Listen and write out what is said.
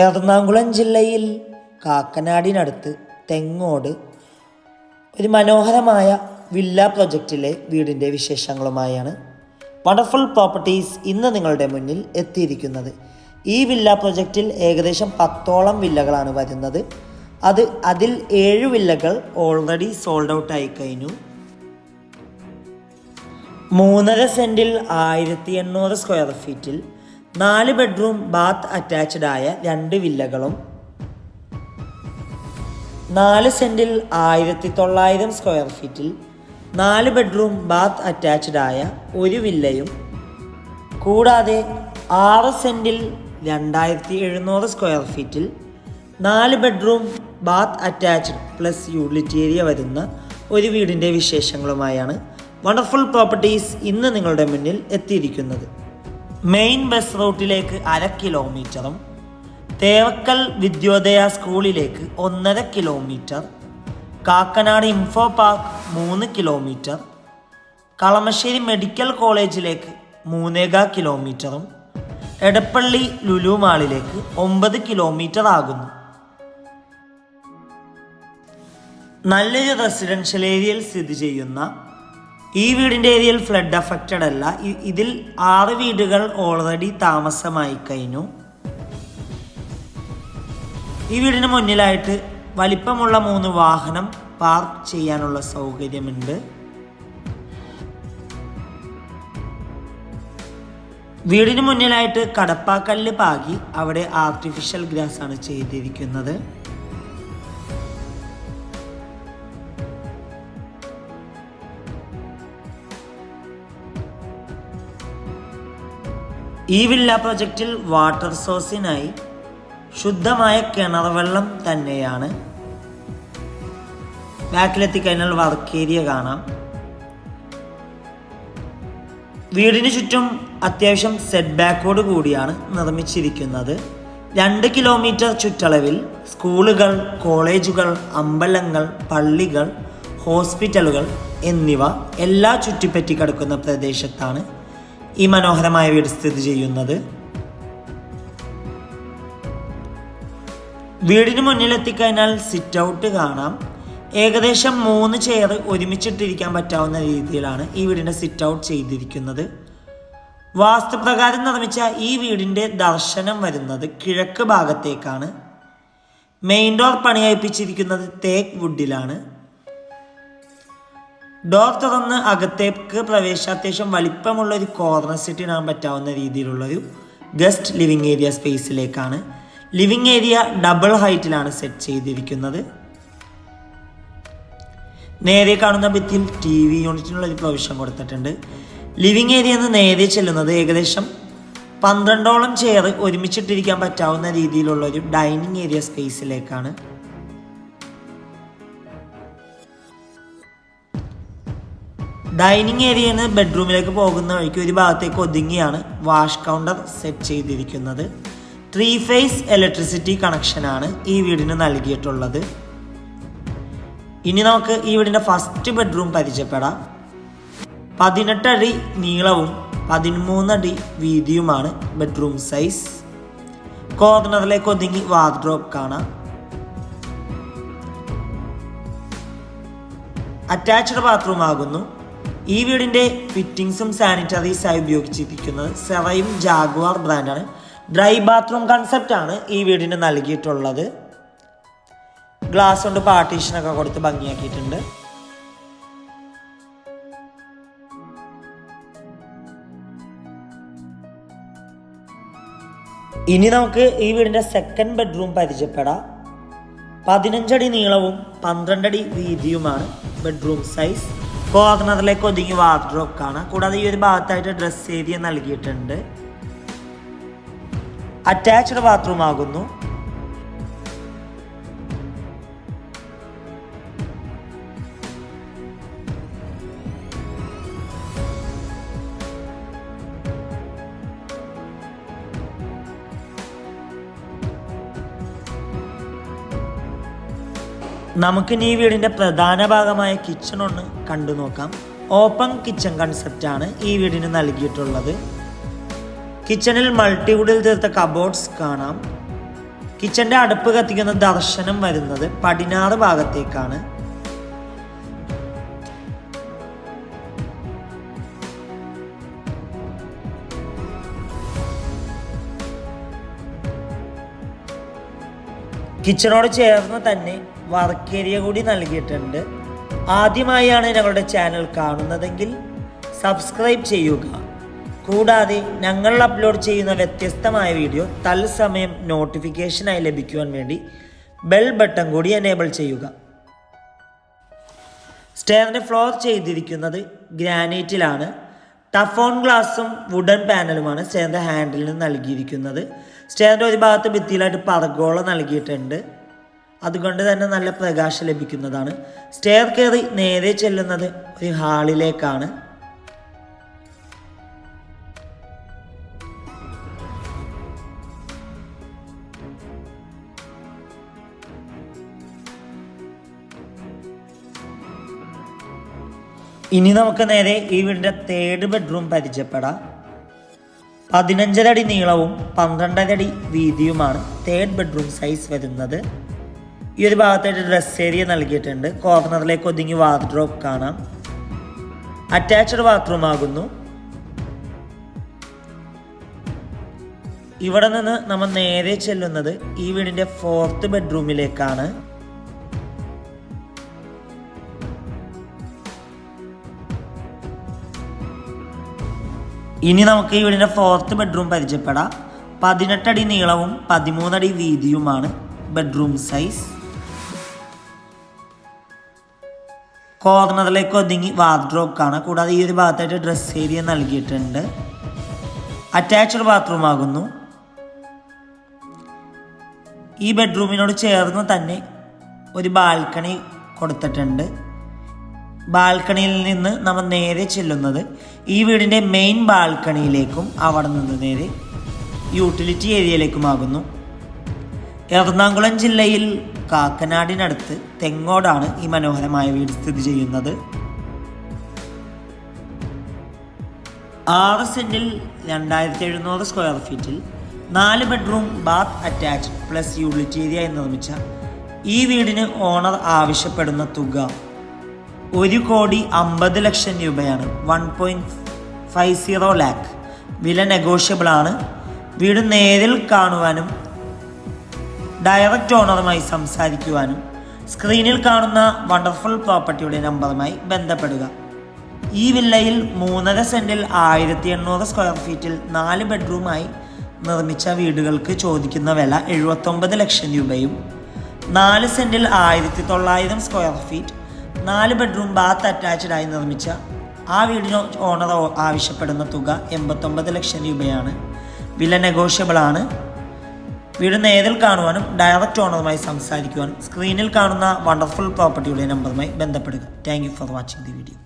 എറണാകുളം ജില്ലയിൽ കാക്കനാടിനടുത്ത് തെങ്ങോട് ഒരു മനോഹരമായ വില്ല പ്രൊജക്റ്റിലെ വീടിന്റെ വിശേഷങ്ങളുമായാണ് വണ്ടർഫുൾ പ്രോപ്പർട്ടീസ് ഇന്ന് നിങ്ങളുടെ മുന്നിൽ എത്തിയിരിക്കുന്നത്. ഈ വില്ല പ്രൊജക്റ്റിൽ ഏകദേശം പത്തോളം വില്ലകളാണ് വരുന്നത്. അത് അതിൽ ഏഴ് വില്ലകൾ ഓൾറെഡി സോൾഡ് ഔട്ട് ആയി കഴിഞ്ഞു. മൂന്നര സെന്റിൽ ആയിരത്തി എണ്ണൂറ് സ്ക്വയർ ഫീറ്റിൽ നാല് ബെഡ്റൂം ബാത്ത് അറ്റാച്ച്ഡ് ആയ രണ്ട് വില്ലകളും നാല് സെന്റിൽ ആയിരത്തി തൊള്ളായിരം സ്ക്വയർ ഫീറ്റിൽ നാല് ബെഡ്റൂം ബാത്ത് അറ്റാച്ച്ഡ് ആയ ഒരു വില്ലയും കൂടാതെ ആറ് സെന്റിൽ രണ്ടായിരത്തി എഴുന്നൂറ് സ്ക്വയർ ഫീറ്റിൽ നാല് bedroom bath attached plus utility area വരുന്ന ഒരു വീടിന്റെ വിശേഷങ്ങളുമായാണ് വണ്ടർഫുൾ പ്രോപ്പർട്ടീസ് ഇന്ന് നിങ്ങളുടെ മുന്നിൽ എത്തിയിരിക്കുന്നത്. മെയിൻ ബസ് റൂട്ടിലേക്ക് അര കിലോമീറ്ററും തേവക്കൽ വിദ്യോദയ സ്കൂളിലേക്ക് ഒന്നര കിലോമീറ്റർ കാക്കനാട് ഇൻഫോ പാർക്ക് മൂന്ന് കിലോമീറ്റർ കളമശ്ശേരി മെഡിക്കൽ കോളേജിലേക്ക് മൂന്നേകാ കിലോമീറ്ററും എടപ്പള്ളി ലുലു മാളിലേക്ക് ഒമ്പത് കിലോമീറ്റർ ആകുന്നു. നല്ലൊരു റെസിഡൻഷ്യൽ ഏരിയയിൽ സ്ഥിതി ചെയ്യുന്ന ഈ വീടിന്റെ ഏരിയയിൽ ഫ്ലഡ് അഫക്റ്റഡ് അല്ല. ഇതിൽ ആറ് വീടുകൾ ഓൾറെഡി താമസമായി കഴിഞ്ഞു. ഈ വീടിന് മുന്നിലായിട്ട് വലിപ്പമുള്ള മൂന്ന് വാഹനം പാർക്ക് ചെയ്യാനുള്ള സൗകര്യമുണ്ട്. വീടിന് മുന്നിലായിട്ട് കടപ്പാക്കല്ല് പാകി അവിടെ ആർട്ടിഫിഷ്യൽ ഗ്രാസ് ആണ് ചെയ്തിരിക്കുന്നത്. ഈ വില്ല പ്രൊജക്റ്റിൽ വാട്ടർ സോഴ്സിനായി ശുദ്ധമായ കിണർ വെള്ളം തന്നെയാണ്. ബാക്കിലെത്തിക്കഴിഞ്ഞാൽ വർക്ക് ഏരിയ കാണാം. വീടിന് ചുറ്റും അത്യാവശ്യം സെറ്റ് ബാക്കോട് കൂടിയാണ് നിർമ്മിച്ചിരിക്കുന്നത്. രണ്ട് കിലോമീറ്റർ ചുറ്റളവിൽ സ്കൂളുകൾ കോളേജുകൾ അമ്പലങ്ങൾ പള്ളികൾ ഹോസ്പിറ്റലുകൾ എന്നിവ എല്ലാ ചുറ്റിപ്പറ്റി കിടക്കുന്ന പ്രദേശത്താണ്. ഈ മനോഹരമായ വീട് സ്ഥിതി ചെയ്യുന്നത്? വീടിന് മുന്നിലെത്തിക്കഴിഞ്ഞാൽ സിറ്റ് ഔട്ട് കാണാം. ഏകദേശം മൂന്ന് ചെയർ ഒരുമിച്ചിട്ടിരിക്കാൻ പറ്റാവുന്ന രീതിയിലാണ് ഈ വീടിന്റെ സിറ്റ് ഔട്ട് ചെയ്തിരിക്കുന്നത്. വാസ്തുപ്രകാരം നിർമ്മിച്ച ഈ വീടിന്റെ ദർശനം വരുന്നത് കിഴക്ക് ഭാഗത്തേക്കാണ്. മെയിൻ ഡോർ പണിയഴിപ്പിച്ചിരിക്കുന്നത് തേക്ക് വുഡിലാണ് ഡോർ തുറന്ന് അകത്തേക്ക് പ്രവേശ അത്യാവശ്യം വലിപ്പമുള്ള ഒരു കോർണർ സെറ്റ് ഇടാൻ പറ്റാവുന്ന രീതിയിലുള്ളൊരു ഗസ്റ്റ് ലിവിങ് ഏരിയ സ്പേസിലേക്കാണ് ലിവിങ് ഏരിയ ഡബിൾ ഹൈറ്റിലാണ് സെറ്റ് ചെയ്തിരിക്കുന്നത്. നേരെ കാണുന്ന ഭിത്തിയിൽ ടി വി യൂണിറ്റിനുള്ള ഒരു പ്രൊവിഷൻ കൊടുത്തിട്ടുണ്ട്. ലിവിങ് ഏരിയ എന്ന് നേരെ ചെല്ലുന്നത് ഏകദേശം പന്ത്രണ്ടോളം ചെയർ ഒരുമിച്ചിട്ടിരിക്കാൻ പറ്റാവുന്ന രീതിയിലുള്ള ഒരു ഡൈനിങ് ഏരിയ സ്പേസിലേക്കാണ് ഡൈനിങ് ഏരിയയിൽ നിന്ന് ബെഡ്റൂമിലേക്ക് പോകുന്ന വഴിക്ക് ഒരു ഭാഗത്തേക്ക് ഒതുങ്ങിയാണ് വാഷ് കൗണ്ടർ സെറ്റ് ചെയ്തിരിക്കുന്നത്. ത്രീ ഫേസ് ഇലക്ട്രിസിറ്റി കണക്ഷനാണ് ഈ വീടിന് നൽകിയിട്ടുള്ളത്. ഇനി നമുക്ക് ഈ വീടിന്റെ ഫസ്റ്റ് ബെഡ്റൂം പരിചയപ്പെടാം. പതിനെട്ടടി നീളവും പതിമൂന്നടി വീതിയുമാണ് ബെഡ്റൂം സൈസ്. കോർണറിലേക്ക് ഒതുങ്ങി വാർഡ്രോപ്പ് കാണാം. അറ്റാച്ച്ഡ് ബാത്റൂം ആകുന്നു. ഈ വീടിന്റെ ഫിറ്റിംഗ്സും സാനിറ്ററീസായി ഉപയോഗിച്ചിരിക്കുന്നത് സെറയും ജാഗുവാർ ബ്രാൻഡാണ് ഡ്രൈ ബാത്റൂം ആണ് ഈ വീടിന് നൽകിയിട്ടുള്ളത്. ഗ്ലാസ് കൊണ്ട് പാർട്ടീഷനൊക്കെ കൊടുത്ത് ഭംഗിയാക്കിയിട്ടുണ്ട്. ഇനി നമുക്ക് ഈ വീടിന്റെ സെക്കൻഡ് ബെഡ്റൂം പരിചയപ്പെടാം. പതിനഞ്ചടി നീളവും പന്ത്രണ്ടടി വീതിയുമാണ് ബെഡ്റൂം സൈസ് കോർണറിലേക്ക് ഒതുങ്ങി വാർഡ്രോബ് കാണാം കൂടാതെ ഈ ഒരു ഭാഗത്തായിട്ട് ഡ്രസ് ഏരിയ നൽകിയിട്ടുണ്ട്. അറ്റാച്ച്ഡ് ബാത്റൂം ആകുന്നു നമുക്കിനി ഈ വീടിന്റെ പ്രധാന ഭാഗമായ കിച്ചൺ ഒന്ന് കണ്ടു നോക്കാം. ഓപ്പൺ കിച്ചൺ കൺസെപ്റ്റാണ് ഈ വീടിന് നൽകിയിട്ടുള്ളത്. കിച്ചണിൽ മൾട്ടിവുഡിൽ തീർത്ത കബോർഡ്സ് കാണാം. കിച്ചന്റെ അടുപ്പ് കത്തിക്കുന്ന ദർശനം വരുന്നത് പടിഞ്ഞാറ് ഭാഗത്തേക്കാണ്. കിച്ചണോട് ചേർന്ന് തന്നെ വർക്ക് ഏരിയ കൂടി നൽകിയിട്ടുണ്ട്. ആദ്യമായാണ് ഞങ്ങളുടെ ചാനൽ കാണുന്നതെങ്കിൽ സബ്സ്ക്രൈബ് ചെയ്യുക. കൂടാതെ ഞങ്ങൾ അപ്ലോഡ് ചെയ്യുന്ന വ്യത്യസ്തമായ വീഡിയോ തത്സമയം നോട്ടിഫിക്കേഷനായി ലഭിക്കുവാൻ വേണ്ടി ബെൽ ബട്ടൺ കൂടി എനേബിൾ ചെയ്യുക. സ്റ്റെയറിന്റെ ഫ്ലോർ ചെയ്തിരിക്കുന്നത് ഗ്രാനൈറ്റിലാണ് ടഫ് ടഫോൺ ഗ്ലാസും വുഡൻ പാനലുമാണ് സ്റ്റെയറിന്റെ ഹാൻഡിലിന് നൽകിയിരിക്കുന്നത്. സ്റ്റെയറിന്റെ ഒരു ഭാഗത്ത് ഭിത്തിയിലായിട്ട് പറഗോള നൽകിയിട്ടുണ്ട്. അതുകൊണ്ട് തന്നെ നല്ല പ്രകാശം ലഭിക്കുന്നതാണ്. സ്റ്റെയർ കയറി നേരെ ചെല്ലുന്നത് ഒരു ഹാളിലേക്കാണ് ഇനി നമുക്ക് നേരെ ഈ വീടിന്റെ തേർഡ് ബെഡ്റൂം പരിചയപ്പെടാം. പതിനഞ്ചരടി നീളവും പന്ത്രണ്ടരടി വീതിയുമാണ് തേർഡ് ബെഡ്റൂം സൈസ് വരുന്നത്. ഈ ഒരു ഭാഗത്തായിട്ട് ഡ്രസ് ഏരിയ നൽകിയിട്ടുണ്ട്. കോർണറിലേക്ക് ഒതുങ്ങി വാർഡ്രോബ് കാണാം. അറ്റാച്ച്ഡ് ബാത്റൂം ആകുന്നു. ഇവിടെ നിന്ന് നമ്മൾ നേരെ ചെല്ലുന്നത് ഈ വീടിന്റെ ഫോർത്ത് ബെഡ്റൂമിലേക്കാണ് ഇനി നമുക്ക് ഈ വീടിന്റെ ഫോർത്ത് ബെഡ്റൂം പരിചയപ്പെടാം. പതിനെട്ടടി നീളവും പതിമൂന്നടി വീതിയുമാണ് ബെഡ്റൂം സൈസ് കോർണറിലേക്ക് ഒതുങ്ങി ആണ് കൂടാതെ ഈ ഒരു ഭാഗത്തായിട്ട് ഡ്രസ് ഏരിയ നൽകിയിട്ടുണ്ട്. അറ്റാച്ച്ഡ് ബാത്റൂം ആകുന്നു. ഈ ബെഡ്റൂമിനോട് ചേർന്ന് തന്നെ ഒരു ബാൽക്കണി കൊടുത്തിട്ടുണ്ട്. ബാൽക്കണിയിൽ നിന്ന് നമ്മൾ നേരെ ചെല്ലുന്നത് ഈ വീടിന്റെ മെയിൻ ബാൽക്കണിയിലേക്കും അവിടെ നിന്ന് നേരെ യൂട്ടിലിറ്റി ഏരിയയിലേക്കുമാകുന്നു എറണാകുളം ജില്ലയിൽ കാക്കനാടിനടുത്ത് തെങ്ങോടാണ് ഈ മനോഹരമായ വീട് സ്ഥിതി ചെയ്യുന്നത്. ആറ് സെന്റിൽ രണ്ടായിരത്തി എഴുന്നൂറ് സ്ക്വയർ ഫീറ്റിൽ നാല് bedroom bath attached plus utility area നിർമ്മിച്ച ഈ വീടിന് ഓണർ ആവശ്യപ്പെടുന്ന തുക ഒരു കോടി അമ്പത് ലക്ഷം രൂപയാണ്. One point five zero lakh വില നെഗോഷ്യബിൾ ആണ്. വീട് നേരിൽ കാണുവാനും ഡയറക്റ്റ് ഓണറുമായി സംസാരിക്കുവാനും സ്ക്രീനിൽ കാണുന്ന വണ്ടർഫുൾ പ്രോപ്പർട്ടിയുടെ നമ്പറുമായി ബന്ധപ്പെടുക. ഈ വില്ലയിൽ മൂന്നര സെന്റിൽ ആയിരത്തി എണ്ണൂറ് സ്ക്വയർ ഫീറ്റിൽ നാല് ബെഡ്റൂമായി നിർമ്മിച്ച വീടുകൾക്ക് ചോദിക്കുന്ന വില എഴുപത്തൊമ്പത് ലക്ഷം രൂപയും നാല് സെന്റിൽ ആയിരത്തി തൊള്ളായിരം സ്ക്വയർ ഫീറ്റ് നാല് ബെഡ്റൂം ബാത്ത് അറ്റാച്ച്ഡ് ആയി നിർമ്മിച്ച ആ വീടിന് ഓണർ ആവശ്യപ്പെടുന്ന തുക എൺപത്തൊമ്പത് ലക്ഷം രൂപയാണ്. വില നെഗോഷ്യബിൾ ആണ്. വീട് നേരിൽ കാണുവാനും ഡയറക്റ്റ് ഓണറുമായി സംസാരിക്കുവാനും സ്ക്രീനിൽ കാണുന്ന വണ്ടർഫുൾ പ്രോപ്പർട്ടിയുടെ നമ്പറുമായി ബന്ധപ്പെടുക. Thank for watching the video